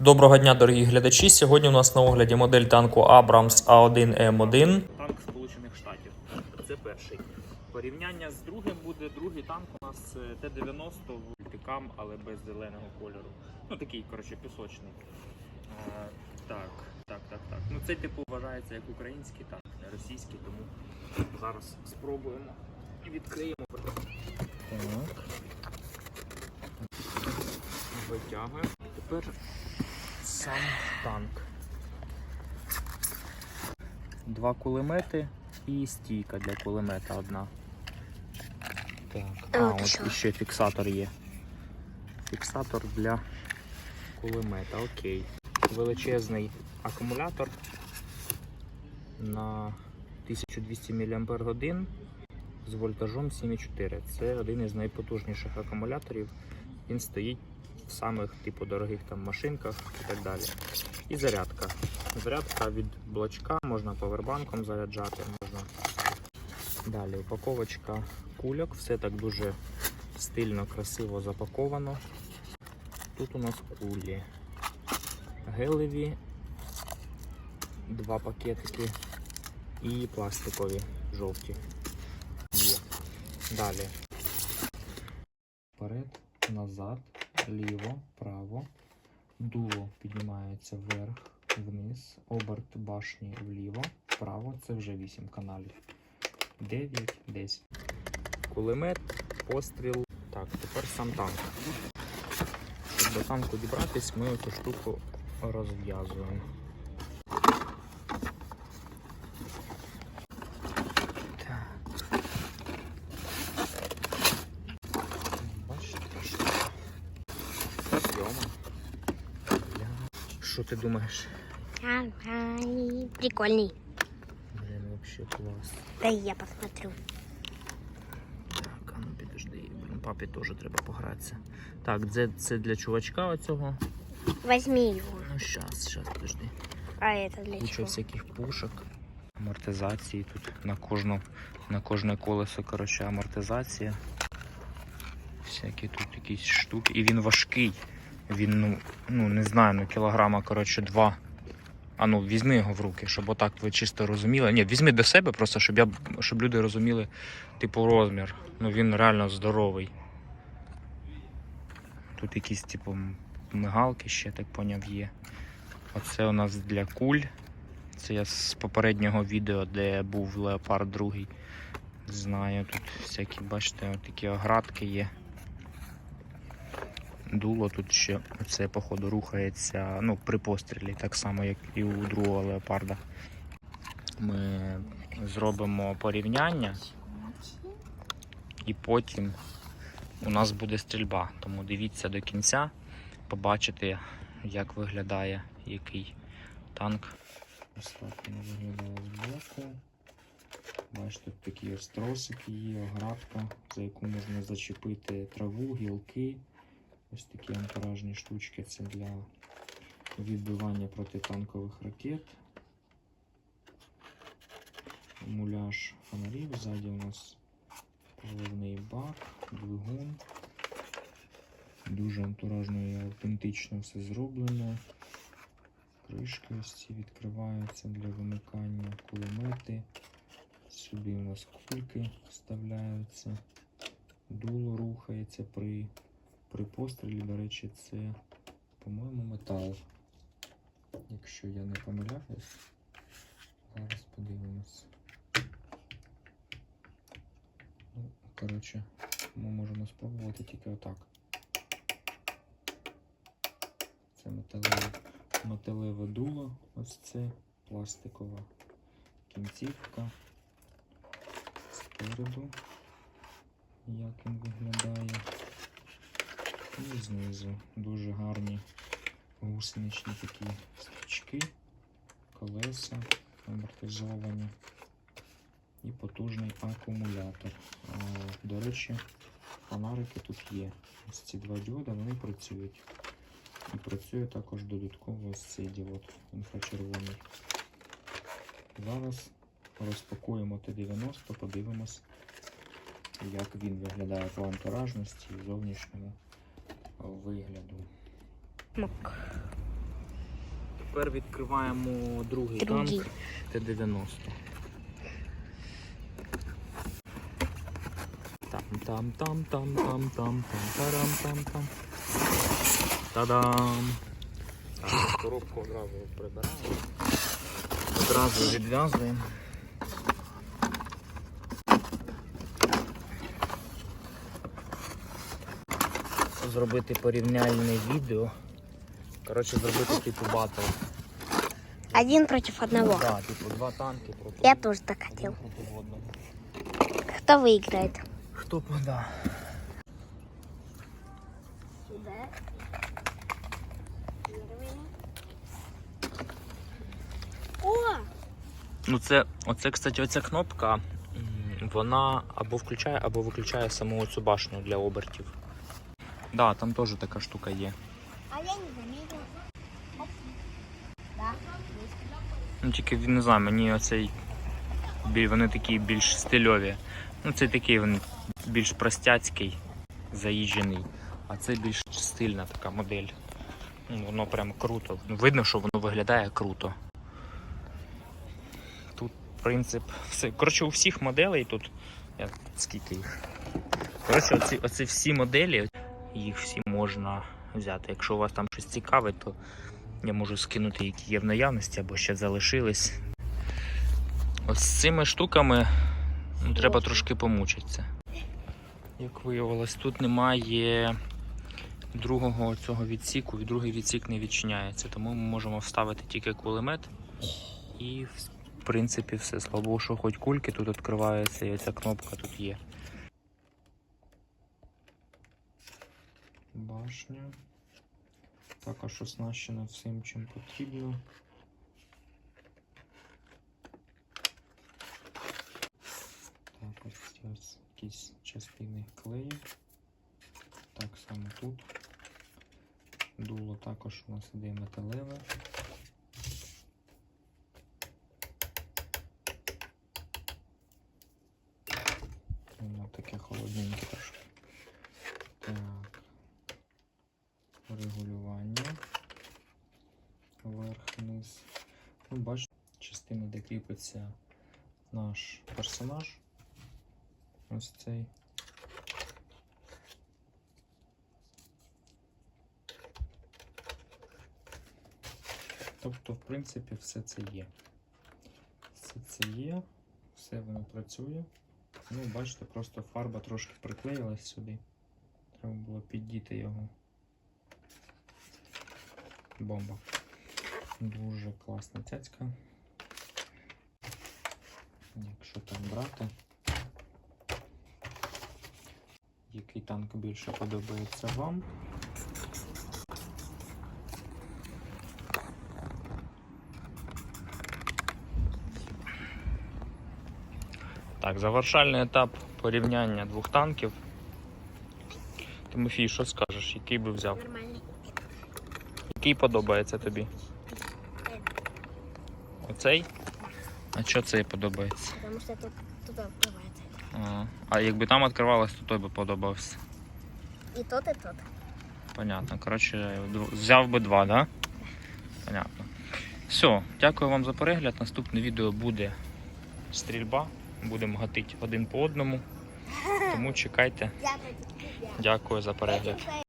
Доброго дня, дорогі глядачі. Сьогодні у нас на огляді модель танку Abrams A1M1. Танк Сполучених Штатів. Це перший. Порівняння з другим буде другий танк у нас е, Т-90 в мультикам, але без зеленого кольору. Ну такий, коротше, пісочний. Е, так, так, так, так. Ну цей типу вважається як український танк, не російський, тому зараз спробуємо і відкриємо. Так. Витягуємо. Тепер сам танк. Два кулемети і стійка для кулемета одна. Так. А, От от що. іще фіксатор є. Фіксатор для кулемета, окей. Величезний акумулятор на 1200 мАч з вольтажом 7,4. Це один із найпотужніших акумуляторів. Він стоїть в самих типу дорогих там машинках і так далі. І зарядка. Зарядка від блочка, можна повербанком заряджати, можна. Далі упаковочка кульок, все так дуже стильно, красиво запаковано. Тут у нас кулі. Гелеві, два пакетики і пластикові жовті. Є. Далі. Вперед, назад, ліво, право. Дуло піднімається вверх, вниз, оберт башні вліво, вправо. Це вже 8 каналів. 9, 10. Кулемет, постріл. Так, тепер сам танк. Щоб до танку дібратись, ми цю штуку розв'язуємо. Так. Бачите, що Сьома. Бля. Що ти думаєш? Ай, Прикольный. Блін, вообще клас. Да я посмотрю. Так, а ну підожди, блін, папі теж треба погратися. Так, це, це для чувачка оцього. Возьми его. Ну щас, щас, подожди. А это для Куча чего? всяких пушок. Амортизації тут на кожну, на кожне колесо, коротше, амортизація. Всякі тут якісь штуки. І він важкий. Він, ну, ну не знаю, ну кілограма, коротше, два. А ну, візьми його в руки, щоб отак ви чисто розуміли. Ні, візьми до себе, просто щоб я щоб люди розуміли, типу, розмір. Ну він реально здоровий. Тут якісь, типу, мигалки ще так поняв є. Оце у нас для куль. Це я з попереднього відео, де був Леопард 2. Знаю, тут всякі, бачите, такі оградки є. Дуло тут ще оце, походу, рухається ну, при пострілі, так само, як і у другого леопарда. Ми зробимо порівняння і потім у нас буде стрільба. Тому дивіться до кінця, побачите, як виглядає який танк. Ось так воно виглядає з боку. Бачите, тут такі ось тросики є, оградка, за яку можна зачепити траву, гілки. Ось такі антуражні штучки це для відбивання протитанкових ракет. Муляж фонарів. Ззаді у нас паливний бак, двигун. Дуже антуражно і автентично все зроблено. Кришки ось ці відкриваються для вимикання кулемети. Сюди у нас кульки вставляються. Дуло рухається при, при пострілі. До речі, це, по-моєму, метал. Якщо я не помиляюсь. Зараз подивимось. Ну, коротше, ми можемо спробувати тільки отак. Це металеве, металеве дуло, ось це пластикова кінцівка. Спереду, як він виглядає. І знизу дуже гарні гусеничні такі стрічки, колеса амортизовані і потужний акумулятор. До речі, фонарики тут є. Ось ці два діода вони працюють. І працює також додатково ось цей діод інфрачервоний. Зараз розпакуємо Т-90, подивимось, як він виглядає по антуражності і зовнішньому вигляду. Мок. Тепер відкриваємо другий, Другий. танк Т-90. Там там там там там там там тарам там там. Та-дам! Так, коробку одразу прибираємо. Одразу відв'язуємо. Зробити порівняльне відео. Коротше, зробити типу батл. Один против одного. Так, типу два танки проти Я тоже так проти одного. Кто выиграет? Хто пода? Сюда. О! Ну це, оце, кстати, оця кнопка, вона або включає, або виключає саму цю башню для обертів. Да, там теж така штука є. А я не заметила. Да. Ну тільки не знаю, мені оцей вони такі більш стильові. Ну це такий він більш простяцький, заїжджений, а це більш стильна така модель. Ну, воно прям круто. Ну, Видно, що воно виглядає круто. Тут принцип все. Коротше, у всіх моделей тут. Я, скільки їх? Коротше, оці, оці всі моделі, їх всі можна взяти. Якщо у вас там щось цікаве, то я можу скинути, які є в наявності або ще залишились. Ось з цими штуками ну, треба трошки помучитися. Як виявилось, тут немає другого цього відсіку, і другий відсік не відчиняється, тому ми можемо вставити тільки кулемет і в принципі все. Слава Богу, що хоч кульки тут відкриваються і ця кнопка тут є. Башня. Також оснащена всім, чим потрібно. Так, ось ось якісь частини клею. Так само тут. Дуло також у нас іде металеве. Воно таке холодненьке трошки. Так. Регулювання. Вверх-вниз. Ну, бачите, частина, де кріпиться наш персонаж. Ось цей. Тобто, в принципі, все це є. Все це є, все воно працює. Ну, бачите, просто фарба трошки приклеїлась сюди. Треба було піддіти його. Бомба. Дуже класна цяцька. Якщо так брати. Який танк більше подобається вам? Так, завершальний етап порівняння двох танків. Тимофій, що скажеш, який би взяв? Нормально. Який подобається тобі? Оцей? А що цей подобається? Потому что тут туда открывается. А, а якби там відкривалось, то той би подобався. И тот, и тот. Понятно. Коротше, взяв би два, да? Понятно. Все, дякую вам за перегляд. Наступне відео буде стрільба. Будемо гатити один по одному. Тому чекайте. Дякую за перегляд.